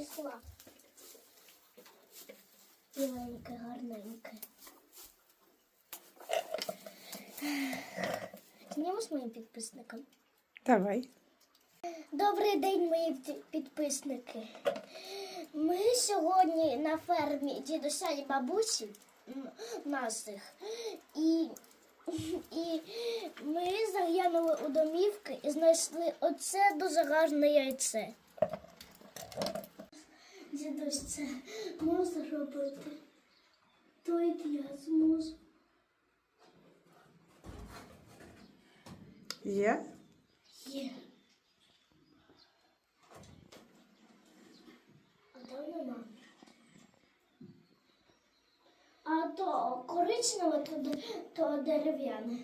Знайшла. Біленьке, гарненьке. Знімо з моїм підписником. Давай. Добрий день, мої підписники. Ми сьогодні на фермі дідуся і бабусі наших. І, і ми заглянули у домівки і знайшли оце дуже гарне яйце. Дідусь, це можна робити. То і я зможу. Є? Є. А там нема. А то коричневе, то, то дерев'яне.